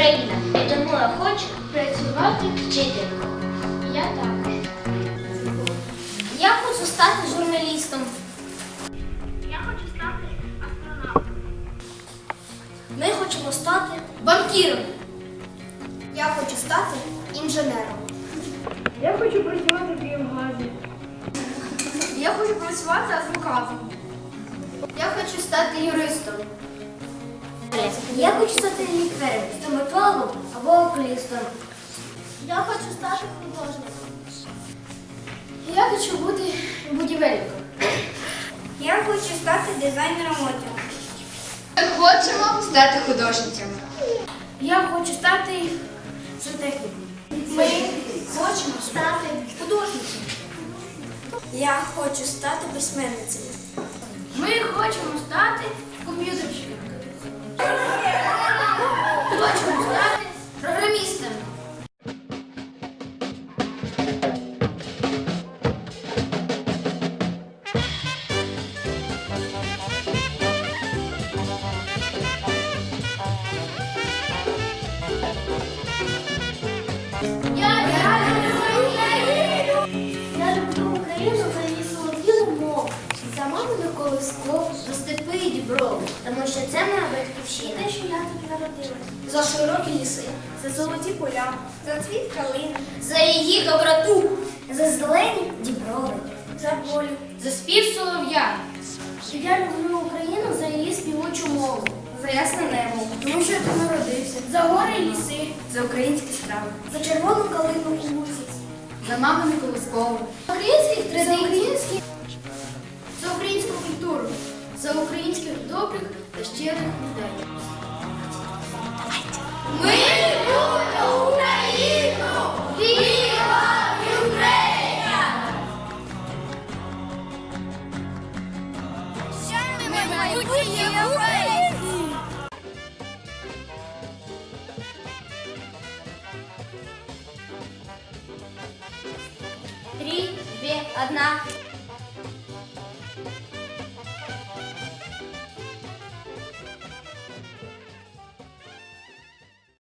європейська країна, і тому я хочу працювати вчителем. Я також. Я хочу стати журналістом. Я хочу стати астронавтом. Ми хочемо стати банкіром. Я хочу стати інженером. Я хочу працювати в Київгазі. Я хочу працювати адвокатом. Я хочу стати юристом. Я хочу стати лікарем, стоматологом або окулістом. Я хочу стати художником. Я хочу бути будівельником. Я хочу стати дизайнером одягу. Ми хочемо стати художницями. Я хочу стати сантехніком. Ми хочемо стати художниками. Я хочу стати письменницею. Ми хочемо стати комп'ютерщиками. Я, люблю Україну! Я люблю Україну за її солов'їну мову, за мамину колискову, за степи і діброви, тому що це моя батьківщина. Те, що я тут народилась. За широкі ліси, За золоті поля, за цвіт калини, за її доброту, за зелені діброви, за волю. за спів солов'я. Я люблю Україну за її співочу мову, За ясне тому що тут народився. за гори і ліси, За українські страви. за червону калину у луці, За мамину колискову. за українських традицій, за українську культуру, за українських добрих та щирих людей. Ми любимо Україну! Віва Україна! Ми майбутнє європейці! Три, две, одна.